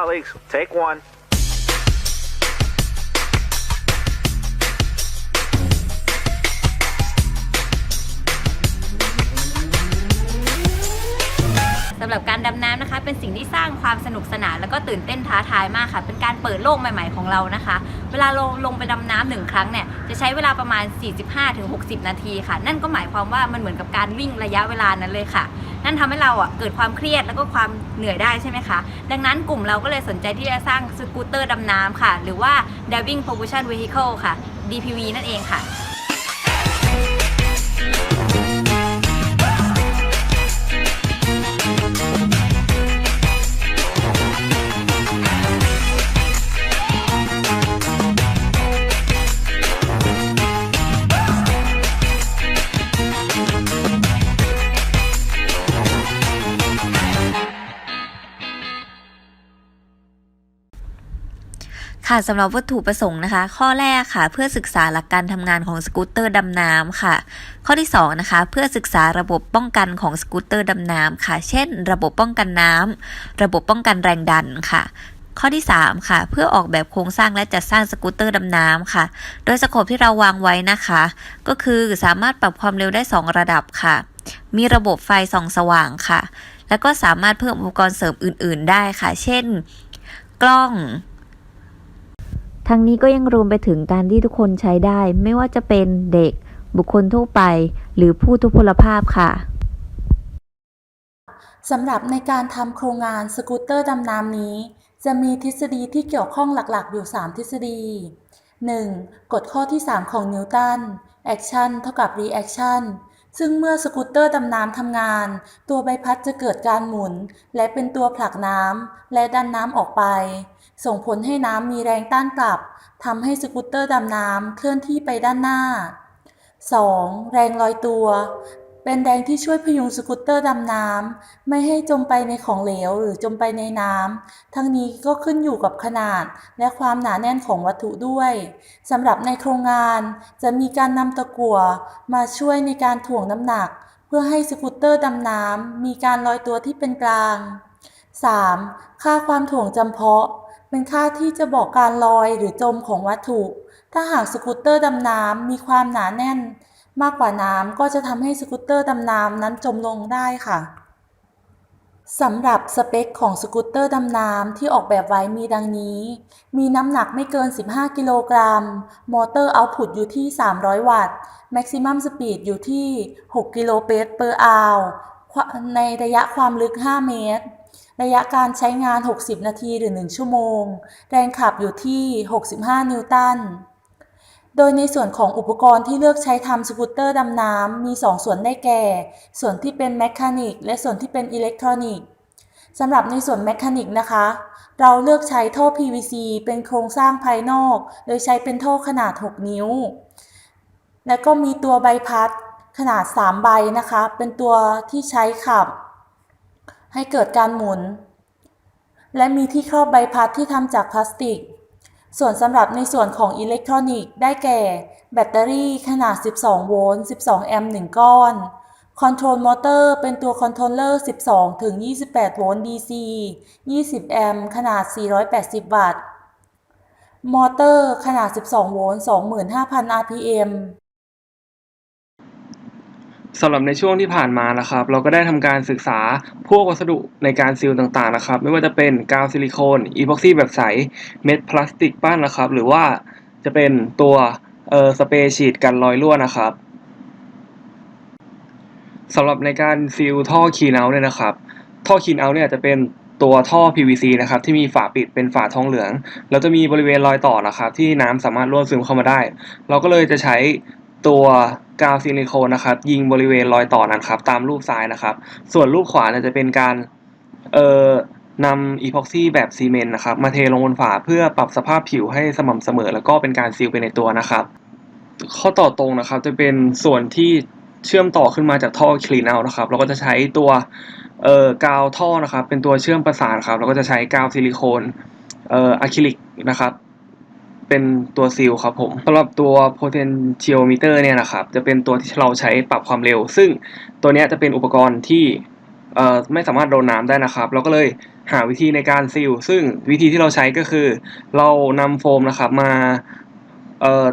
Colleagues. Take one. สำหรับการดำน้ำนะคะ เป็นสิ่งที่สร้างความสนุกสนานแล้วก็ตื่นเต้นท้าทายมากค่ะ เป็นการเปิดโลกใหม่ ๆ ของเรานะคะ เวลาลงลงไปดำน้ำหนึ่งครั้งเนี่ยจะใช้เวลาประมาณ 45-60 นาทีค่ะ นั่นก็หมายความว่ามันเหมือนกับการวิ่งระยะเวลานั้นเลยค่ะ นั่นทำให้เราอะเกิดความเครียดแล้วก็ความเหนื่อยได้ใช่ไหมคะ ดังนั้นกลุ่มเราก็เลยสนใจที่จะสร้างสกูตเตอร์ดำน้ำค่ะ หรือว่า Diving Propulsion Vehicle ค่ะ DPV นั่นเองค่ะ ค่ะสำหรับวัตถุประสงค์นะคะ ข้อแรกค่ะ เพื่อศึกษาหลักการทำงานของสกูตเตอร์ดำน้ำค่ะ ข้อที่2นะคะเพื่อศึกษาระบบป้องกันของสกูตเตอร์ดำน้ำค่ะ เช่น ระบบป้องกันน้ำระบบป้องกันแรงดันค่ะข้อที่ 3 ค่ะ เพื่อออกแบบโครงสร้างและจัดสร้างสกูตเตอร์ดำน้ำค่ะ โดยสโคปที่เราวางไว้นะคะ ก็คือสามารถปรับความเร็วได้ 2 ระดับค่ะ มีระบบไฟส่องสว่างค่ะ แล้วก็สามารถเพิ่มอุปกรณ์เสริมอื่น ๆ ได้ค่ะ เช่น กล้อง ทั้งนี้ก็ยังรวมไปถึงการที่ทุกคนใช้ได้ ไม่ว่าจะเป็นเด็ก บุคคลทั่วไป หรือผู้ทุพพลภาพค่ะสำหรับในการทำโครงงานสกูตเตอร์ดำน้ำนี้ จะมีทฤษฎีที่เกี่ยวข้องหลักๆ อยู่ 3 ทฤษฎี 1. กฎข้อที่ 3 ของนิวตัน action เท่ากับ reaction ซึ่งเมื่อสกูตเตอร์ดำน้ำทำงาน ตัวใบพัดจะเกิดการหมุน และเป็นตัวผลักน้ำและดันน้ำออกไป ส่งผลให้น้ำมีแรงต้านกลับทำให้สกูตเตอร์ดำน้ำเคลื่อนที่ไปด้านหน้า 2. แรงลอยตัว เป็นแรงที่ช่วยพยุงสกูตเตอร์ดำน้ำไม่ให้จมไปในของเหลวหรือจมไปในน้ำ ทั้งนี้ก็ขึ้นอยู่กับขนาดและความหนาแน่นของวัตถุด้วยสำหรับในโครงงานจะมีการนำตะกั่วมาช่วยในการถ่วงน้ำหนัก เพื่อให้สกูตเตอร์ดำน้ำมีการลอยตัวที่เป็นกลาง 3. ค่าความถ่วงจำเพาะ เป็นค่าที่จะบอกการลอยหรือจมของวัตถุ ถ้าหากสกูตเตอร์ดำน้ำมีความหนาแน่น มากกว่าน้ำก็จะทำให้สกูตเตอร์ดำน้ำนั้นจมลงได้ค่ะสำหรับสเปคของสกูตเตอร์ดำน้ำที่ออกแบบไว้มีดังนี้ มีน้ำหนักไม่เกิน 15 กิโลกรัม มอเตอร์เอาต์พุตอยู่ที่ 300 วัตต์ แม็กซิมัมสปีดอยู่ที่ 6 กิโลเมตร per hour ในระยะความลึก 5 เมตร ระยะการใช้งาน 60 นาทีหรือ 1 ชั่วโมง แรงขับอยู่ที่ 65 นิวตัน โดยในส่วนของอุปกรณ์ที่เลือกใช้ทำสกูตเตอร์ดำน้ำมี 2 ส่วนได้แก่ ส่วนที่เป็นแมคานิกและส่วนที่เป็นอิเล็กทรอนิกส์สำหรับในส่วนแมคานิกนะคะ เราเลือกใช้ท่อ PVC เป็นโครงสร้างภายนอก โดยใช้เป็นท่อขนาด 6 นิ้ว และก็มีตัวใบพัดขนาด 3 ใบนะคะ เป็นตัวที่ใช้ขับ ให้เกิดการหมุน และมีที่ครอบใบพัดที่ทำจากพลาสติก ส่วนสำหรับในส่วนของอิเล็กทรอนิกส์ได้แก่ แบตเตอรี่ขนาด 12 โวลต์ 12 แอมป์ 1 ก้อนคอนโทรลมอเตอร์เป็นตัวคอนโทรลเลอร์ 12 ถึง 28 โวลต์ DC 20 แอมป์ ขนาด 480 วัตต์ มอเตอร์ขนาด 12 โวลต์ 25,000 RPM สำหรับในช่วงที่ผ่านมานะครับ เราก็ได้ทำการศึกษาพวกวัสดุในการซีลต่างๆนะครับ ไม่ว่าจะเป็นกาวซิลิโคนอีพ็อกซี่แบบใสเม็ดพลาสติกปั้นนะครับ หรือว่าจะเป็นตัวเอ่อสเปรย์ฉีดกันรอยรั่วนะครับสำหรับในการซีลท่อคีนเอาเนี่ยนะครับ ท่อคีนเอาเนี่ยจะเป็นตัวท่อ PVC นะครับที่มีฝาปิดเป็นฝาทองเหลือง แล้วจะมีบริเวณรอยต่อนะครับ ที่น้ำสามารถรั่วซึมเข้ามาได้ เราก็เลยจะใช้ ตัวกาวซิลิโคนนะครับ ยิงบริเวณรอยต่อนั้นครับ ตามรูปซ้ายนะครับ ส่วนรูปขวาเนี่ยจะเป็นการเอ่อนำอีพ็อกซี่แบบซีเมนต์นะครับ มาเทลงบนฝาเพื่อปรับสภาพผิวให้สม่ำเสมอ แล้วก็เป็นการซีลไปในตัวนะครับ ข้อต่อตรงนะครับจะเป็นส่วนที่เชื่อมต่อขึ้นมาจากท่อคลีนเอานะครับ เราก็จะใช้ตัวเอ่อกาวท่อนะครับ เป็นตัวเชื่อมประสานครับเราก็จะใช้กาวซิลิโคนเอ่ออะคริลิกนะครับ เป็นตัวซีลครับผมสำหรับตัว potentiometer เนี่ยนะครับ จะเป็นตัวที่เราใช้ปรับความเร็ว ซึ่งตัวนี้จะเป็นอุปกรณ์ที่ไม่สามารถโดนน้ำได้นะครับ เราก็เลยหาวิธีในการซีล ซึ่งวิธีที่เราใช้ก็คือ เรานำโฟมนะครับมา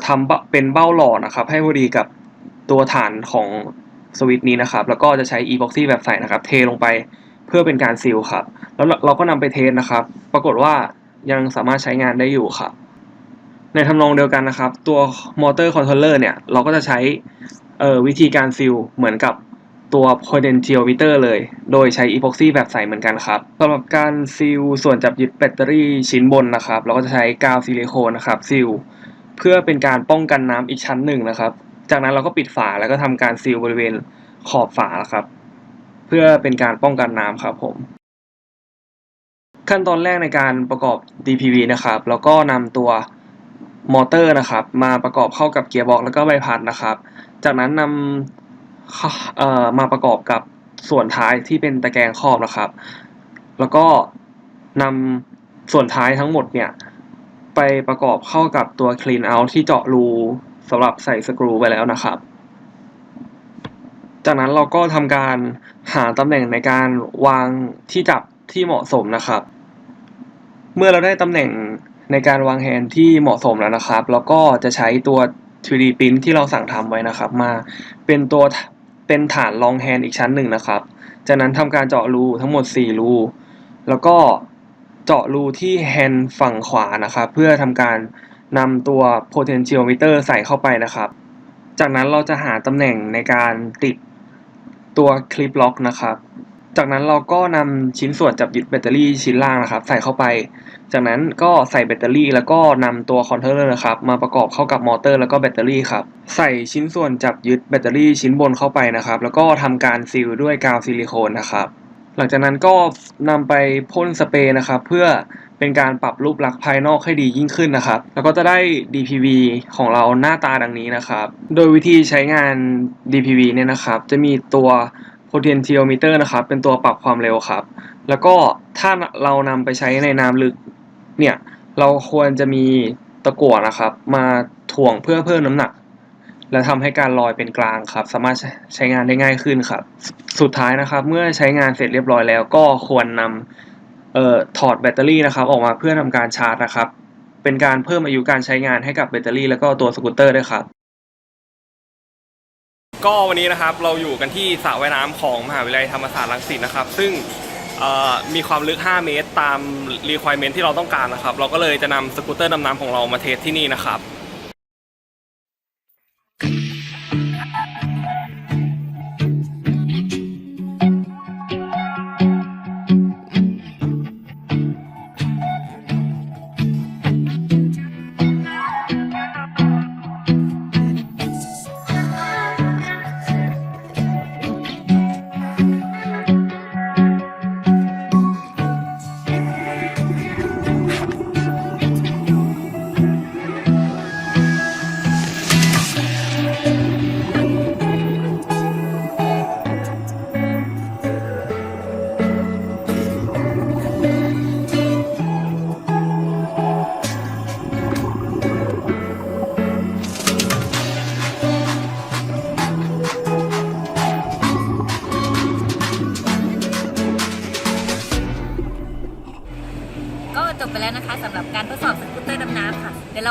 ทำเป็นเบ้าหล่อนะครับ ให้พอดีกับตัวฐานของสวิตช์นี้นะครับ แล้วก็จะใช้ epoxy แบบใสนะครับ เทลงไปเพื่อเป็นการซีลครับ แล้วเราเราก็นำไปเทสนะครับ ปรากฏว่ายังสามารถใช้งานได้อยู่ครับ ในทำนองเดียวกันนะครับ ตัวมอเตอร์คอนโทรลเลอร์เนี่ย เราก็จะใช้เอ่อวิธีการซีลเหมือนกับตัว potentiometer เลย โดยใช้ epoxy แบบใสเหมือนกันครับสำหรับการซีลส่วนจับยึดแบตเตอรี่ชิ้นบนนะครับ เราก็จะใช้กาวซิลิโคนนะครับซีลเพื่อเป็นการป้องกันน้ำอีกชั้นหนึ่งนะครับ จากนั้นเราก็ปิดฝาแล้วก็ทำการซีลบริเวณขอบฝาครับ เพื่อเป็นการป้องกันน้ำครับผม ขั้นตอนแรกในการประกอบ DPV นะครับ แล้วก็นำตัว มอเตอร์นะครับ มาประกอบเข้ากับเกียร์บ็อกซ์แล้วก็ใบพัดนะครับ จากนั้นนำมาประกอบกับส่วนท้ายที่เป็นตะแกรงครอบนะครับ แล้วก็นำส่วนท้ายทั้งหมดเนี่ย ไปประกอบเข้ากับตัว clean out ที่เจาะรูสำหรับใส่สกรูไปแล้วนะครับ จากนั้นเราก็ทำการหาตำแหน่งในการวางที่จับที่เหมาะสมนะครับ เมื่อเราได้ตำแหน่ง ในการวางแฮนด์ที่เหมาะสมแล้วนะครับ แล้วก็จะใช้ตัว 3D print ที่เราสั่งทำไว้นะครับ มาเป็นตัวเป็นฐานรองแฮนด์อีกชั้นหนึ่งนะครับ จากนั้นทำการเจาะรูทั้งหมด 4 รู แล้วก็เจาะรูที่แฮนด์ฝั่งขวานะครับ เพื่อทำการนำตัว potentiometer ใส่เข้าไปนะครับ จากนั้นเราจะหาตำแหน่งในการติดตัวคลิปล็อกนะครับ จากนั้นเราก็นำชิ้นส่วนจับยึดแบตเตอรี่ชิ้นล่างนะครับ ใส่เข้าไป จากนั้นก็ใส่แบตเตอรี่ แล้วก็นำตัวคอนโทรลเลอร์นะครับมาประกอบเข้ากับมอเตอร์แล้วก็แบตเตอรี่ครับ ใส่ชิ้นส่วนจับยึดแบตเตอรี่ชิ้นบนเข้าไปนะครับ แล้วก็ทำการซีลด้วยกาวซิลิโคนนะครับ หลังจากนั้นก็นำไปพ่นสเปรย์นะครับ เพื่อเป็นการปรับรูปลักษณ์ภายนอกให้ดียิ่งขึ้นนะครับ แล้วก็จะได้ DPV ของเราหน้าตาดังนี้นะครับ โดยวิธีใช้งาน DPV เนี่ยนะครับ จะมีตัว potentiometer นะครับ เป็นตัวปรับความเร็วครับ แล้วก็ถ้าเรานำไปใช้ในน้ำลึกเนี่ย เราควรจะมีตะกั่วนะครับ มาถ่วงเพื่อเพิ่มน้ำหนัก และทำให้การลอยเป็นกลางครับ สามารถใช้งานได้ง่ายขึ้นครับ สุดท้ายนะครับ เมื่อใช้งานเสร็จเรียบร้อยแล้ว ก็ควรนำเอ่อถอดแบตเตอรี่นะครับ ออกมาเพื่อทำการชาร์จนะครับ เป็นการเพิ่มอายุการใช้งานให้กับแบตเตอรี่ แล้วก็ตัวสกูตเตอร์ด้วยครับ ก็วันนี้นะครับเราอยู่กันที่สระว่ายน้ำของมหาวิทยาลัยธรรมศาสตร์รังสิตนะครับ ซึ่งเอ่อมีความลึก 5 เมตรตาม requirement ที่เราต้องการนะครับ เราก็เลยจะนำสกูตเตอร์ดำน้ำของเรามาเทสที่นี่นะครับ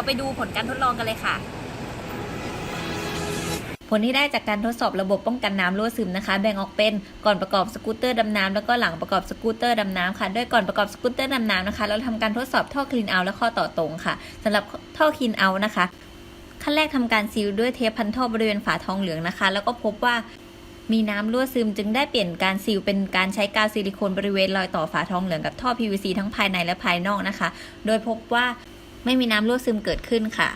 ไปดูผลการทดลองกันเลยค่ะ ผลที่ได้จากการทดสอบระบบป้องกันน้ำรั่วซึมนะคะ แบ่งออกเป็นก่อนประกอบสกูตเตอร์ดำน้ำแล้วก็หลังประกอบสกูตเตอร์ดำน้ำค่ะโดยก่อนประกอบสกูตเตอร์ดำน้ำนะคะ เราทำการทดสอบท่อคลีนเอาและข้อต่อตรงค่ะสำหรับท่อคลีนเอานะคะ ขั้นแรกทำการซีลด้วยเทปพันท่อบริเวณฝาทองเหลืองนะคะ แล้วก็พบว่ามีน้ำรั่วซึมจึงได้เปลี่ยนการซีลเป็นการใช้กาวซิลิโคนบริเวณรอยต่อฝาทองเหลืองกับท่อ PVC ทั้งภายในและภายนอกนะคะ โดยพบว่า ไม่มีน้ำรั่วซึมเกิดขึ้นค่ะ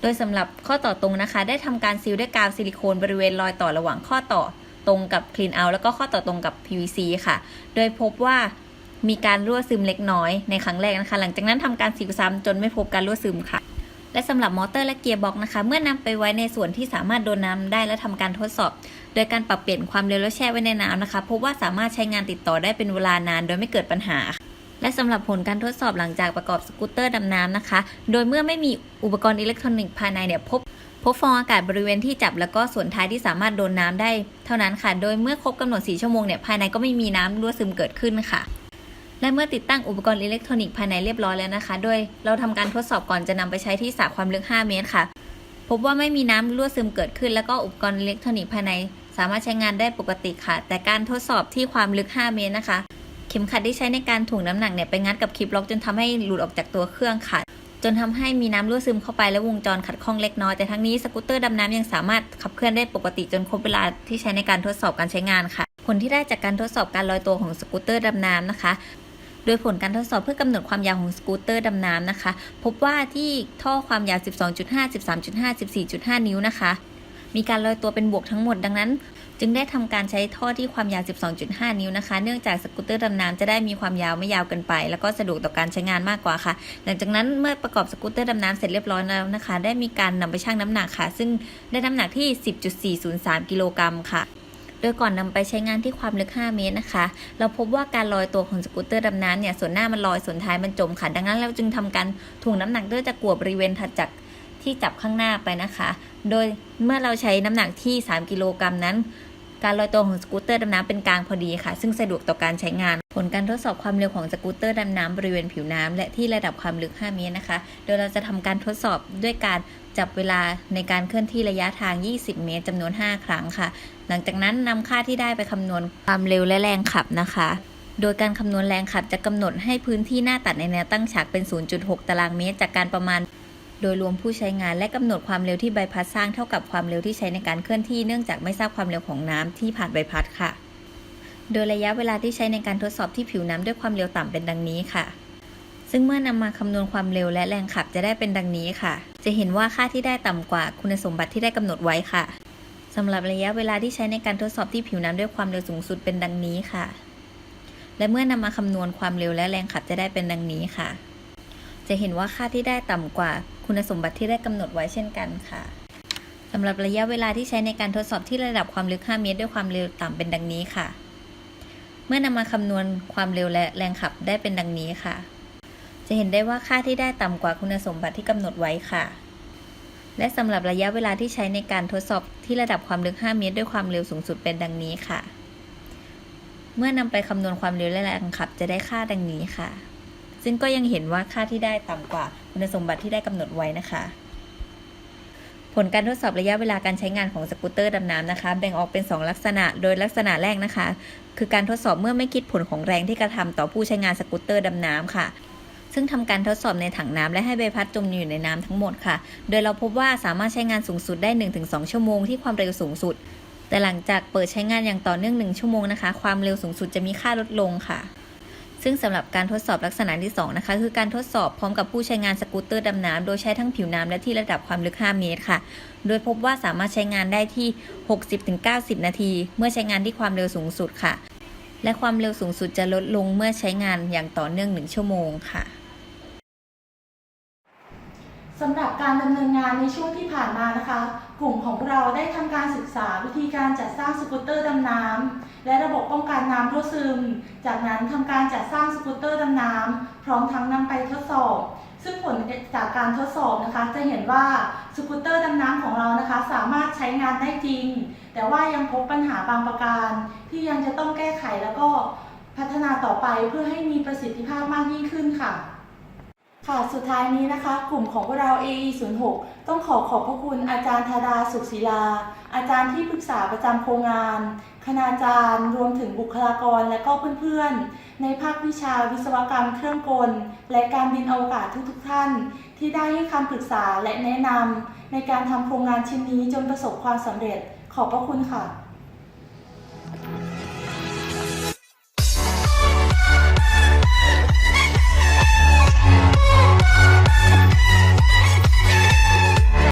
โดยสำหรับข้อต่อตรงนะคะ ได้ทำการซีลด้วยกาวซิลิโคนบริเวณรอยต่อระหว่างข้อต่อตรงกับ Clean Out แล้วก็ข้อต่อตรงกับ PVC ค่ะ โดยพบว่ามีการรั่วซึมเล็กน้อยในครั้งแรกนะคะ หลังจากนั้นทำการซีลซ้ำจนไม่พบการรั่วซึมค่ะ และสำหรับมอเตอร์และเกียร์บ็อกนะคะ เมื่อนำไปไว้ในส่วนที่สามารถโดนน้ำได้และทำการทดสอบ โดยการปรับเปลี่ยนความเร็วและแช่ไว้ในน้ำนะคะ พบว่าสามารถใช้งานติดต่อได้เป็นเวลานานโดยไม่เกิดปัญหา และสำหรับผลการทดสอบหลังจากประกอบสกูตเตอร์ดำน้ำนะคะ โดยเมื่อไม่มีอุปกรณ์อิเล็กทรอนิกส์ภายในเนี่ยพบพบฟองอากาศบริเวณที่จับแล้วก็ส่วนท้ายที่สามารถโดนน้ำได้ เท่านั้นค่ะ โดยเมื่อครบกำหนด 4 ชั่วโมงเนี่ยภายในก็ไม่มีน้ำรั่วซึมเกิดขึ้นค่ะ และเมื่อติดตั้งอุปกรณ์อิเล็กทรอนิกส์ภายในเรียบร้อยแล้วนะคะ โดยเราทำการทดสอบก่อนจะนำไปใช้ที่สระความลึก 5 เมตรค่ะ พบว่าไม่มีน้ำรั่วซึมเกิดขึ้น แล้วก็อุปกรณ์อิเล็กทรอนิกส์ภายใน สามารถใช้งานได้ปกติค่ะ แต่การทดสอบที่ความลึก 5 เมตรนะคะ เข็มขัดที่ใช้ในการถ่วงน้ำหนักเนี่ยไปงัดกับคลิปล็อกจนทำให้หลุดออกจากตัวเครื่องค่ะจนทำให้มีน้ำรั่วซึมเข้าไปและวงจรขัดข้องเล็กน้อย แต่ทั้งนี้สกูตเตอร์ดำน้ำยังสามารถขับเคลื่อนได้ปกติจนครบเวลาที่ใช้ในการทดสอบการใช้งานค่ะ ผลที่ได้จากการทดสอบการลอยตัวของสกูตเตอร์ดำน้ำนะคะ โดยผลการทดสอบเพื่อกำหนดความยาวของสกูตเตอร์ดำน้ำนะคะ พบว่าที่ท่อความยาว 12.5 13.5 14.5 นิ้วนะคะ มีการลอยตัวเป็นบวกทั้งหมดดังนั้น จึงได้ทำการใช้ท่อที่ความยาว 12.5 นิ้วนะคะ เนื่องจากสกูตเตอร์ดำน้ำจะได้มีความยาวไม่ยาวเกินไป แล้วก็สะดวกต่อการใช้งานมากกว่าค่ะ หลังจากนั้นเมื่อประกอบสกูตเตอร์ดำน้ำเสร็จเรียบร้อยแล้วนะคะ ได้มีการนำไปชั่งน้ำหนักค่ะ ซึ่งได้น้ำหนักที่ 10.403 กิโลกรัมค่ะโดยก่อนนำไปใช้งานที่ความลึก 5 เมตรนะคะ เราพบว่าการลอยตัวของสกูตเตอร์ดำน้ำเนี่ย ส่วนหน้ามันลอย ส่วนท้ายมันจมค่ะ ดังนั้นเราจึงทำการถ่วงน้ำหนักด้วยตะกั่วบริเวณถัดจากที่จับข้างหน้าไปนะคะ โดยเมื่อเราใช้น้ำหนักที่ 3 กิโลกรัมนั้น การลอยตัวของสกูตเตอร์ดำน้ำเป็นกลางพอดีค่ะ ซึ่งสะดวกต่อการใช้งาน ผลการทดสอบความเร็วของสกูตเตอร์ดำน้ำบริเวณผิวน้ำและที่ระดับความลึก 5 เมตรนะคะ โดยเราจะทำการทดสอบด้วยการจับเวลาในการเคลื่อนที่ระยะทาง 20 เมตรจำนวน 5 ครั้งค่ะ หลังจากนั้นนำค่าที่ได้ไปคำนวณความเร็วและแรงขับนะคะโดยการคำนวณแรงขับจะกำหนดให้พื้นที่หน้าตัดในแนวตั้งฉากเป็น 0.6 ตารางเมตร จากการประมาณ โดยรวมผู้ใช้งานและกำหนดความเร็วที่ใบพัดสร้างเท่ากับความเร็วที่ใช้ในการเคลื่อนที่เนื่องจากไม่ทราบความเร็วของน้ำที่ผ่านใบพัดค่ะ โดยระยะเวลาที่ใช้ในการทดสอบที่ผิวน้ำด้วยความเร็วต่ำเป็นดังนี้ค่ะ ซึ่งเมื่อนำมาคำนวณความเร็วและแรงขับจะได้เป็นดังนี้ค่ะ จะเห็นว่าค่าที่ได้ต่ำกว่าคุณสมบัติที่ได้กำหนดไว้ค่ะสำหรับระยะเวลาที่ใช้ในการทดสอบที่ผิวน้ำด้วยความเร็วสูงสุดเป็นดังนี้ค่ะ และเมื่อนำมาคำนวณความเร็วและแรงขับจะได้เป็นดังนี้ค่ะ จะเห็นว่าค่าที่ได้ต่ำกว่า คุณสมบัติที่ได้กำหนดไว้เช่นกันค่ะสำหรับระยะเวลาที่ใช้ในการทดสอบที่ระดับความลึก 5 เมตร ด้วยความเร็วต่ำเป็นดังนี้ค่ะ เมื่อนำมาคำนวณความเร็วและแรงขับได้เป็นดังนี้ค่ะ จะเห็นได้ว่าค่าที่ได้ต่ำกว่าคุณสมบัติที่กำหนดไว้ค่ะ และสำหรับระยะเวลาที่ใช้ในการทดสอบที่ระดับความลึก 5 เมตร ด้วยความเร็วสูงสุดเป็นดังนี้ค่ะ เมื่อนำไปคำนวณความเร็วและแรงขับจะได้ค่าดังนี้ค่ะ ซึ่งก็ยังเห็นว่าค่าที่ได้ต่ำกว่าคุณสมบัติที่ได้กำหนดไว้นะคะ ผลการทดสอบระยะเวลาการใช้งานของสกูตเตอร์ดำน้ำนะคะ แบ่งออกเป็น 2 ลักษณะ โดยลักษณะแรกนะคะ คือการทดสอบเมื่อไม่คิดผลของแรงที่กระทำต่อผู้ใช้งานสกูตเตอร์ดำน้ำค่ะซึ่งทำการทดสอบในถังน้ำและให้ใบพัดจมอยู่ในน้ำทั้งหมดค่ะ โดยเราพบว่าสามารถใช้งานสูงสุดได้ 1-2 ชั่วโมงที่ความเร็วสูงสุด แต่หลังจากเปิดใช้งานอย่างต่อเนื่อง 1 ชั่วโมงนะคะ ความเร็วสูงสุดจะมีค่าลดลงค่ะ ซึ่งสำหรับการทดสอบลักษณะที่2นะคะคือการทดสอบพร้อมกับผู้ใช้งานสกูตเตอร์ดำน้ำโดยใช้ทั้งผิวน้ำและที่ระดับความลึก 5 เมตรค่ะ โดยพบว่าสามารถใช้งานได้ที่ 60-90 นาที เมื่อใช้งานที่ความเร็วสูงสุดค่ะ และความเร็วสูงสุดจะลดลงเมื่อใช้งานอย่างต่อเนื่อง 1 ชั่วโมงค่ะ สำหรับการดำเนินงานในช่วงที่ผ่านมานะคะ กลุ่มของเราได้ทำการศึกษาวิธีการจัดสร้างสกูตเตอร์ดำน้ำและระบบป้องกันน้ำรั่วซึม จากนั้นทำการจัดสร้างสกูตเตอร์ดำน้ำพร้อมทั้งนำไปทดสอบ ซึ่งผลจากการทดสอบนะคะ จะเห็นว่าสกูตเตอร์ดำน้ำของเรานะคะ สามารถใช้งานได้จริง แต่ว่ายังพบปัญหาบางประการ ที่ยังจะต้องแก้ไขแล้วก็พัฒนาต่อไปเพื่อให้มีประสิทธิภาพมากยิ่งขึ้นค่ะ ค่ะ สุดท้ายนี้นะคะ กลุ่มของพวกเรา AE06 ต้องขอขอบพระคุณอาจารย์ธาดาสุขศิลา อาจารย์ที่ปรึกษาประจำโครงงาน คณาจารย์ รวมถึงบุคลากรและก็เพื่อนๆ ในภาควิชาวิศวกรรมเครื่องกล และการบินอวกาศทุกๆ ท่าน ที่ได้ให้คำปรึกษาและแนะนำในการทำโครงงานชิ้นนี้จนประสบความสำเร็จ ขอบพระคุณค่ะ